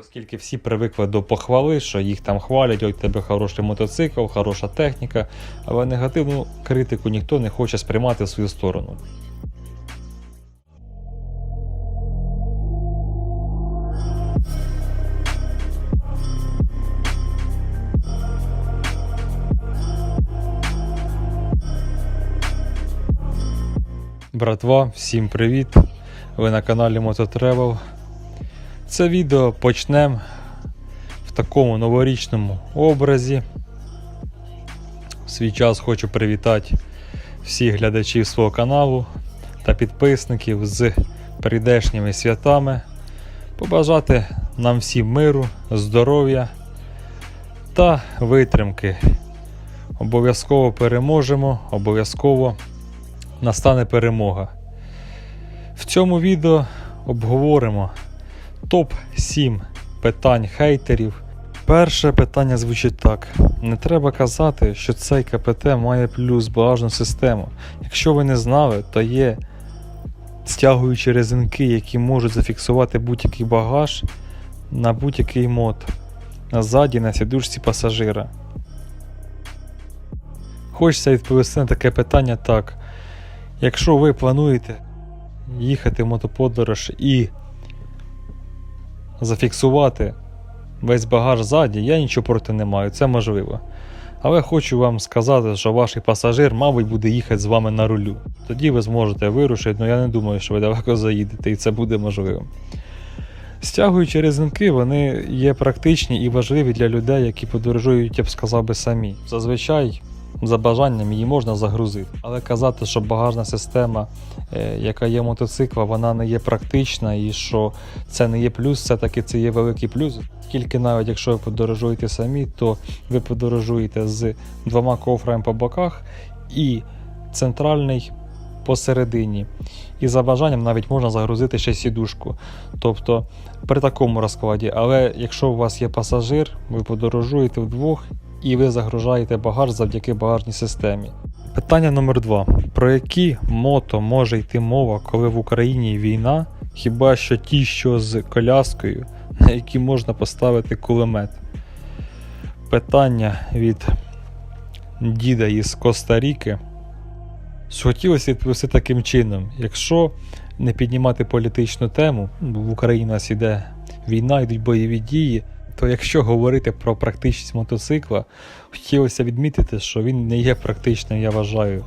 Оскільки всі привикли до похвали, що їх там хвалять, ой, тебе хороший мотоцикл, хороша техніка, але негативну критику ніхто не хоче сприймати в свою сторону. Братва, всім привіт! Ви на каналі Мототревел. Це відео почнемо в такому новорічному образі. В свій час хочу привітати всіх глядачів свого каналу та підписників з прийдешніми святами. Побажати нам всім миру, здоров'я та витримки. Обов'язково переможемо, обов'язково настане перемога. В цьому відео обговоримо топ-7 питань хейтерів. Перше питання звучить так: не треба казати, що цей КПТ має плюс багажну систему. Якщо ви не знали, то є стягуючі резинки, які можуть зафіксувати будь-який багаж на будь-який мод назаді на сідушці пасажира. Хочеться відповісти на таке питання так. Якщо ви плануєте їхати в мотоподорож і зафіксувати весь багаж ззаді, я нічого проти не маю, це можливо. Але хочу вам сказати, що ваш пасажир, мабуть, буде їхати з вами на рулю. Тоді ви зможете вирушити, але я не думаю, що ви далеко заїдете і це буде можливим. Стягуючі резинки, вони є практичні і важливі для людей, які подорожують, я б сказав би, самі. Зазвичай за бажанням її можна загрузити. Але казати, що багажна система, е, яка є мотоцикла, вона не є практична і що це не є плюс, все-таки це є великий плюс. Тільки навіть якщо ви подорожуєте самі, то ви подорожуєте з двома кофрами по боках і центральний посередині. І за бажанням навіть можна загрузити ще сідушку. Тобто при такому розкладі. Але якщо у вас є пасажир, ви подорожуєте вдвох і ви загружаєте багаж завдяки багажній системі. Питання номер два: про які мото може йти мова, коли в Україні війна? Хіба що ті, що з коляскою, на які можна поставити кулемет? Питання від діда із Коста-Ріки. Хотілося відповісти таким чином: якщо не піднімати політичну тему, в Україні у нас іде війна, йдуть бойові дії, то якщо говорити про практичність мотоцикла, хотілося відмітити, що він не є практичним, я вважаю,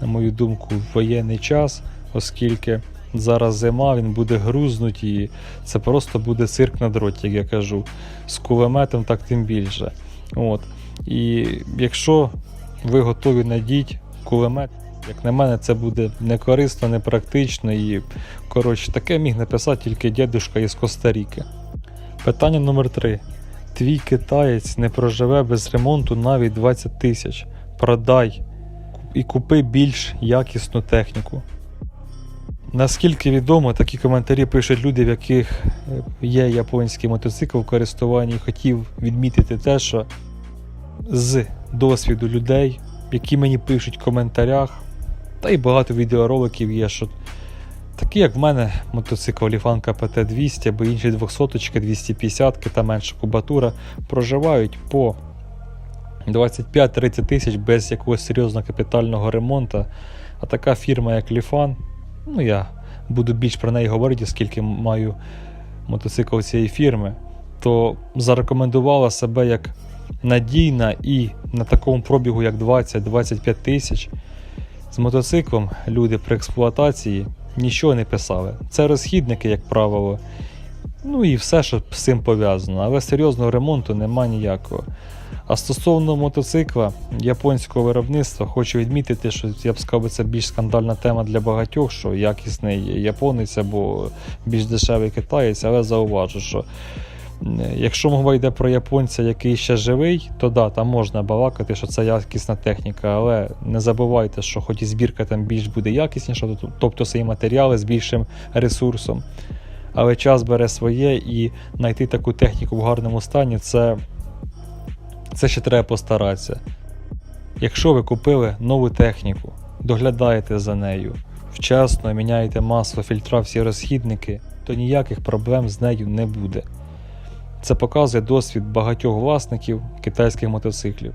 на мою думку, в воєнний час, оскільки зараз зима, він буде грузнуть і це просто буде цирк на дроті, як я кажу. З кулеметом так тим більше. От. І якщо ви готові надіть кулемет, як на мене, це буде не корисно, не і коротше, таке міг написати тільки дядюшка із Коста-Ріки. Питання номер 3 Твій китаєць не проживе без ремонту навіть 20 тисяч. Продай і купи більш якісну техніку. Наскільки відомо, такі коментарі пишуть люди, в яких е, є японський мотоцикл в користуванні. Хотів відмітити те, що з досвіду людей, які мені пишуть в коментарях, та й багато відеороликів є, що такі, як в мене, мотоцикл Ліфан КПТ 200 або інші 200 250 та менша кубатура, проживають по 25-30 тисяч без якогось серйозного капітального ремонту. А така фірма, як Ліфан, ну я буду більш про неї говорити, оскільки маю мотоцикл цієї фірми, то зарекомендувала себе як надійна і на такому пробігу, як 20-25 тисяч. З мотоциклом люди при експлуатації нічого не писали. Це розхідники, як правило. Ну і все, що з цим пов'язано, але серйозного ремонту нема ніякого. А стосовно мотоцикла японського виробництва, хочу відмітити, що я б сказав, це більш скандальна тема для багатьох, що якісний японець або більш дешевий китаєць, але зауважу, що якщо мова йде про японця, який ще живий, то да, там можна балакати, що це якісна техніка, але не забувайте, що хоч і збірка там більш буде якісніша, тобто- і матеріали з більшим ресурсом. Але час бере своє і знайти таку техніку в гарному стані це, це ще треба постаратися. Якщо ви купили нову техніку, доглядаєте за нею, вчасно міняєте масло, фільтра, всі розхідники, то ніяких проблем з нею не буде. Це показує досвід багатьох власників китайських мотоциклів.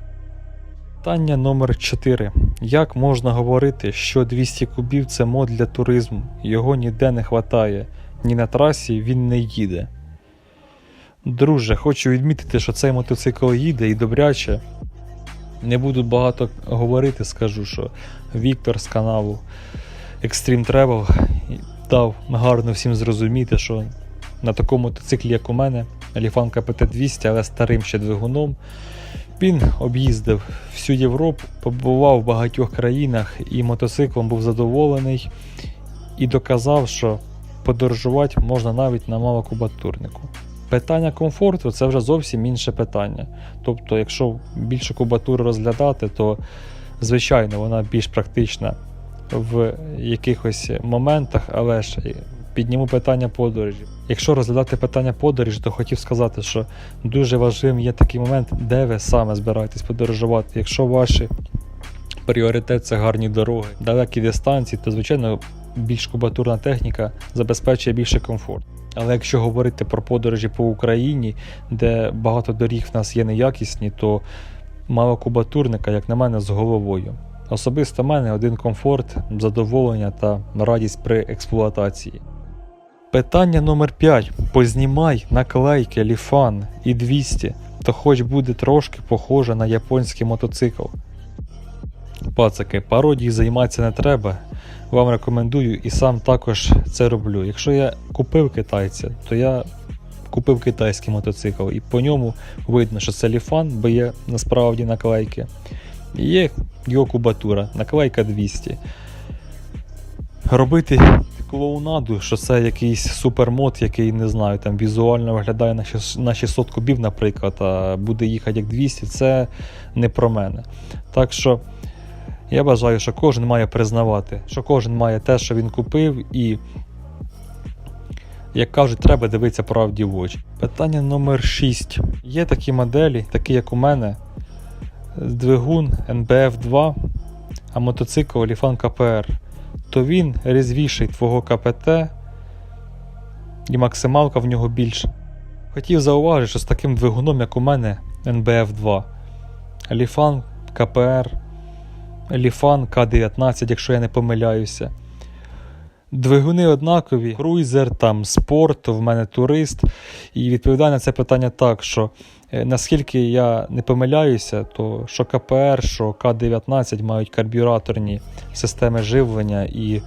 Питання номер 4. Як можна говорити, що 200 кубів це мод для туризму? Його ніде не хватає, ні на трасі він не їде. Друже, хочу відмітити, що цей мотоцикл їде і добряче. Не буду багато говорити, скажу, що Віктор з каналу Extreme Travel дав гарно всім зрозуміти, що на такому мотоциклі, як у мене, Alifan KPT200, але старим ще двигуном, він об'їздив всю Європу, побував в багатьох країнах і мотоциклом був задоволений і доказав, що подорожувати можна навіть на малокубатурнику. Питання комфорту це вже зовсім інше питання. Тобто, якщо більше кубатури розглядати, то звичайно вона більш практична в якихось моментах, але ж підніму питання подорожі. Якщо розглядати питання подорожі, то хотів сказати, що дуже важливим є такий момент, де ви саме збираєтесь подорожувати. Якщо ваші пріоритет це гарні дороги, далекі дистанції, то звичайно більш кубатурна техніка забезпечує більше комфорт. Але якщо говорити про подорожі по Україні, де багато доріг в нас є неякісні, то мало кубатурника, як на мене, з головою. Особисто мене один комфорт, задоволення та радість при експлуатації. Питання номер 5. Познімай наклейки Ліфан і 200, то хоч буде трошки похоже на японський мотоцикл. Пацаки, пародії займатися не треба. Вам рекомендую і сам також це роблю. Якщо я купив китайця, то я купив китайський мотоцикл, і по ньому видно, що це ліфан, бо є насправді наклейки. І є його кубатура, наклейка 200. Робити клоунаду, що це якийсь супермод, який не знаю, там візуально виглядає на 600 кубів, наприклад, а буде їхати як 200, це не про мене. Так що я вважаю, що кожен має признавати, що кожен має те, що він купив, і, як кажуть, треба дивитися правді в очі. Питання номер 6. Є такі моделі, такі як у мене, двигун NBF2, а мотоцикл Olifan KPR. То він різвіший твого КПТ, і максималка в нього більша. Хотів зауважити, що з таким двигуном, як у мене, NBF2, Olifan KPR. Ліфан К-19, якщо я не помиляюся. Двигуни однакові, круйзер, там спорт, в мене турист. І відповідає на це питання так, що наскільки я не помиляюся, то що КПР, що К-19 мають карбюраторні системи живлення і е,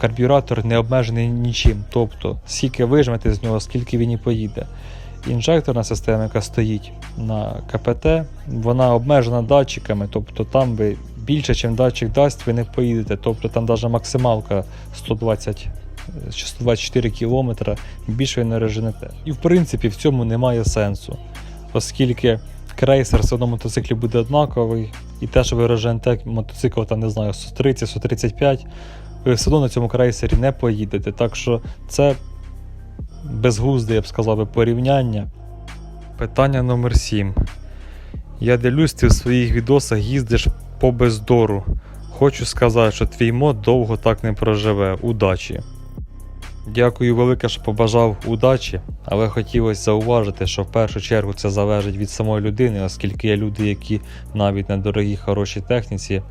карбюратор не обмежений нічим. Тобто, скільки вижмете з нього, скільки він і поїде. Інжекторна система, яка стоїть на КПТ, вона обмежена датчиками, тобто там ви більше, ніж датчик дасть, ви не поїдете. Тобто там навіть максималка 120 чи 124 км, більше ви не реженете. І в принципі в цьому немає сенсу, оскільки крейсер все одно мотоциклі буде однаковий, і те, що ви реженете мотоцикл, там не знаю, 130-135, ви все одно на цьому крейсері не поїдете. Так що це безглузде, я б сказав, порівняння. Питання номер 7. Я дивлюсь, ти в своїх відосах їздиш по бездору. Хочу сказати, що твій мод довго так не проживе. Удачі. Дякую велике, що побажав удачі, але хотілося зауважити, що в першу чергу це залежить від самої людини, оскільки є люди, які навіть на дорогій хорошій техніці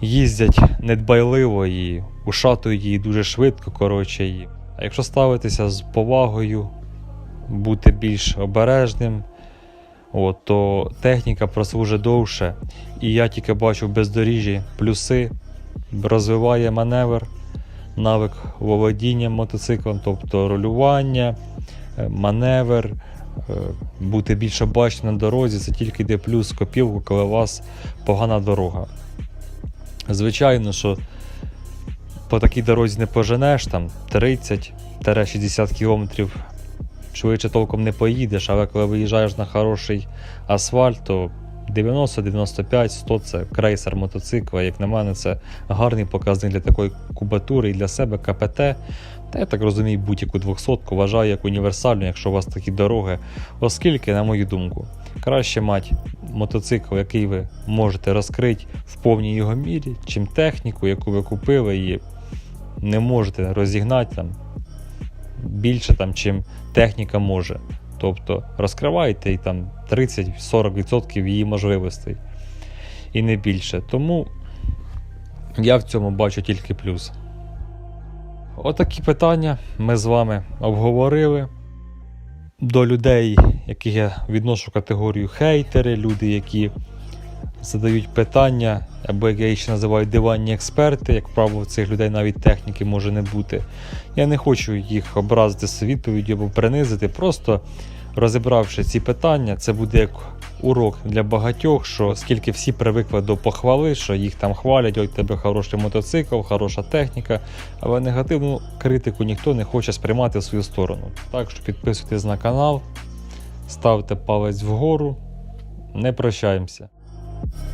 їздять недбайливо і ушатують її дуже швидко. коротше. І... А якщо ставитися з повагою, бути більш обережним, от, то техніка прослужить довше. І я тільки бачу бездоріжжі плюси, розвиває маневр, навик володіння мотоциклом, тобто рулювання, е, маневр, е, бути більш обачним на дорозі, це тільки йде плюс копілку, коли у вас погана дорога. Звичайно, що по такій дорозі не поженеш там 30-60 км швидше толком не поїдеш, але коли виїжджаєш на хороший асфальт, то 90, 95, 100 це крейсер мотоцикла. Як на мене, це гарний показник для такої кубатури і для себе КПТ. Та я так розумію, будь-яку 200 вважаю як універсальну, якщо у вас такі дороги, оскільки, на мою думку, краще мати мотоцикл, який ви можете розкрити в повній його мірі, чим техніку, яку ви купили і не можете розігнати там більше, там, чим техніка може. Тобто розкривайте і там 30-40% її можливостей. І не більше. Тому я в цьому бачу тільки плюс. Отакі питання ми з вами обговорили. До людей, яких я відношу категорію хейтери, люди, які задають питання, або як я їх ще називаю диванні експерти, як правило, цих людей навіть техніки може не бути. Я не хочу їх образити з відповіддю або принизити. Просто розібравши ці питання, це буде як урок для багатьох, що скільки всі привикли до похвали, що їх там хвалять, ой, тебе хороший мотоцикл, хороша техніка, але негативну критику ніхто не хоче сприймати в свою сторону. Так що підписуйтесь на канал, ставте палець вгору. Не прощаємося. you